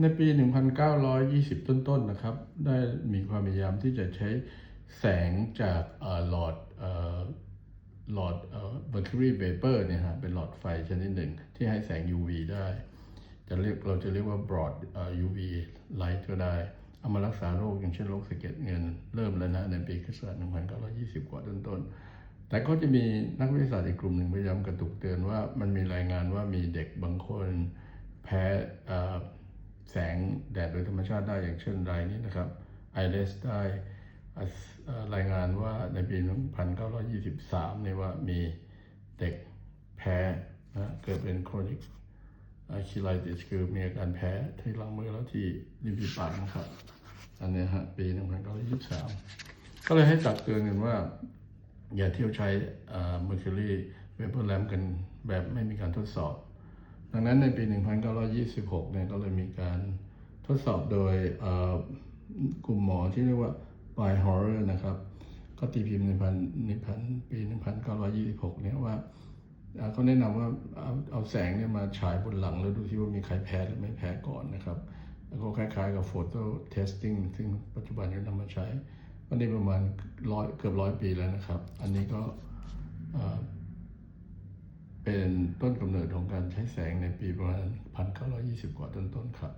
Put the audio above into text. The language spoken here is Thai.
ในปี 1920 ต้นๆนะครับ ได้มีความพยายามที่จะใช้แสงจากหลอดหลอดเอ่อ mercury vapor เนี่ยฮะเป็นหลอดไฟชนิดหนึ่ง ที่ให้แสง UV ได้ จะเรียกเราจะเรียกว่า broad UV light ก็ได้ เอามารักษาโรคอย่างเช่นโรคสะเก็ดเงินเริ่มแล้วนะในปีคศ1920 กว่าต้นๆ แต่ก็จะมีนักวิทยาศาสตร์อีกกลุ่มหนึ่งพยายามกระตุกเตือนว่ามันมีรายงานว่ามีเด็กบางคนแพ้ แสงแดดโดยธรรมชาติได้อย่างเช่นรายนี้นะครับไอเลสได้รายงานว่าในปี 1923 เนี่ยว่ามีเด็กแพ้นะเกิดเป็น chronic คิไลติสคือมีอาการแพ้ที่หลังมือแล้วที่ริมฝีปากนะครับ อันนี้ฮะปี 1923 ก็เลยให้ตักเตือนกันว่า อย่าเที่ยวใช้เอ่อ mercury vapor lamp กันแบบไม่มีการทดสอบ ดังนั้นในปี 1926 เนี่ยก็เลยมีก ดสอบโดยกลุ่มหมอที่เรียกว่า by horror นะครับ ก็ตีพิมพ์ในพันในพันปี 1926 เนี่ยว่าเอ่อเขาแนะนำว่าเอาเอาแสงเนี่ยมาฉายบนหลัง แล้วดูที่ว่ามีใครแพ้หรือไม่แพ้ก่อนนะครับ แล้วก็คล้ายๆกับ photo testing ซึ่งปัจจุบันก็นำมาใช้ก็ได้ประมาณร้อยเกือบร้อยปีแล้วนะครับ อันนี้ก็เอ่อเป็นต้นกำเนิดของการใช้แสงในปีประมาณ 1920 กว่าต้นๆครับ